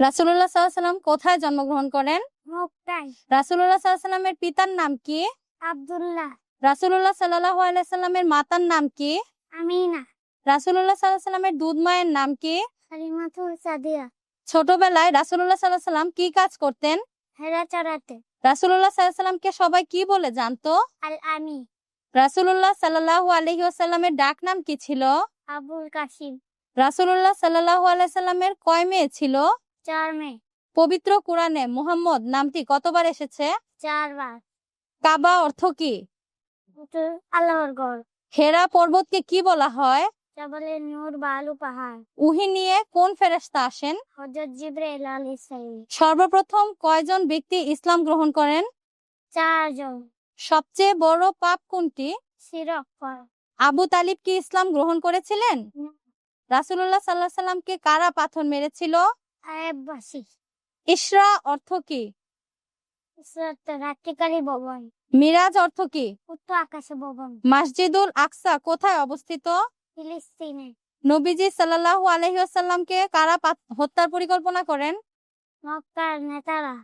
রাসুল্লাহ সাল্লাম কোথায় জন্মগ্রহণ করেন? রাসুল্লাহ সাল্লামের পিতার নাম কি? আব্দুল্লাহ। রাসুল্লাহ সাল্লাহ আলাইসাল্লামের মাতার নাম কি? আমিনা। রাসুল্লাহ সাল্লামের দুধ মায়ের নাম কি? ছোটবেলায় রাসুল্লাহ সাল্লাম কি কাজ করতেন? হেরা চড়াতে। রাসুল্লাহ সাল্লামকে সবাই কি বলে জানতো? আল আমি রাসুল্লাহ সাল্লাহ আলহি আসাল্লামের ডাক নাম কি ছিল? আবুল কাসিম। রাসুল্লাহ সাল্লাহ আলাইসাল্লামের কয় মেয়ে ছিল? চার মে। পবিত্র কোরআনে মুহাম্মদ নামটি কতবার এসেছে? চারবার। কাবা অর্থ কি? আল্লাহর গড় হেরা পর্বতকে কি বলা হয়? জবলে নূর বালু পাহাড়। উহি নিয়ে কোন ফেরেশতা আসেন? হজরত জিব্রাইল আলাইহিস সর্বপ্রথম কয়জন ব্যক্তি ইসলাম গ্রহণ করেন? চারজন। সবচেয়ে বড় পাপ কোনটি? শিরক কর আবু তালিব কি ইসলাম গ্রহণ করেছিলেন? না। রাসুল্লাহ সাল্লাহ সাল্লামকে কারা পাথর মেরেছিল? ইসরা অর্থ কি? সত্য রাত্রিকালী ভবন। মিরাজ অর্থ কি? উত্তর আকাশে ভবন। মসজিদুল আকসা কোথায় অবস্থিত? ফিলিস্তিনে। নবীজি সাল্লাল্লাহু আলহিহাসাল্লামকে কারা হত্যার পরিকল্পনা করেন? মক্কার নেতারা।